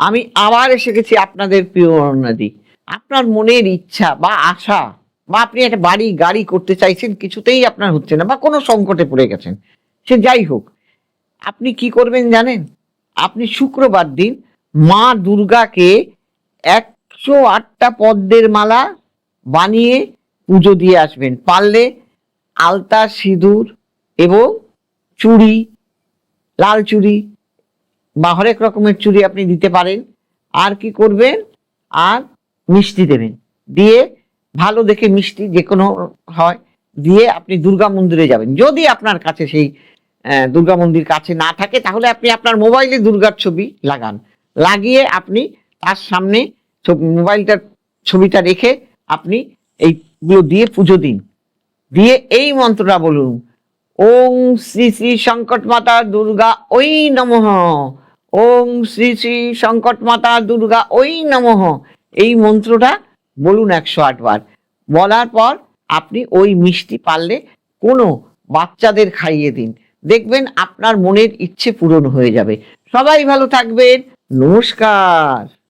আমি আবার এসে গেছি আপনাদের প্রিয় অরণ্যাদি। আপনার মনের ইচ্ছা বা আশা বা আপনি একটা বাড়ি, গাড়ি করতে চাইছেন, কিছুতেই আপনার হচ্ছে না বা কোনো সংকটে পড়ে গেছেন, সে যাই হোক, আপনি কি করবেন জানেন? আপনি শুক্রবার দিন মা দুর্গাকে একশো আটটা পদ্মের মালা বানিয়ে পুজো দিয়ে আসবেন। পারলে আলতা, সিঁদুর এবং চুড়ি, লাল চুড়ি বা হরেক রকমের চুড়ি আপনি দিতে পারেন। আর কি করবেন? আর মিষ্টি দেবেন। দিয়ে ভালো দেখে মিষ্টি যে কোনো হয়, দিয়ে আপনি দুর্গা মন্দিরে যাবেন। যদি আপনার কাছে সেই দুর্গা মন্দির কাছে না থাকে, তাহলে আপনি আপনার মোবাইলে দুর্গার ছবি লাগান। লাগিয়ে আপনি তার সামনে মোবাইলটার ছবিটা রেখে আপনি এইগুলো দিয়ে পুজো দিন। দিয়ে এই মন্ত্রটা বলুন ওং শ্রী শ্রী সংকট মাতা দুর্গা, ওই নমঃ। ওং শ্রী শ্রী সংকট মাতা দুর্গা, ওই নমঃ। এই মন্ত্রটা বলুন একশো আটবার বলার পর আপনি ওই মিষ্টি পারলে কোনো বাচ্চাদের খাইয়ে দিন। দেখবেন আপনার মনের ইচ্ছে পূরণ হয়ে যাবে। সবাই ভালো থাকবেন। নমস্কার।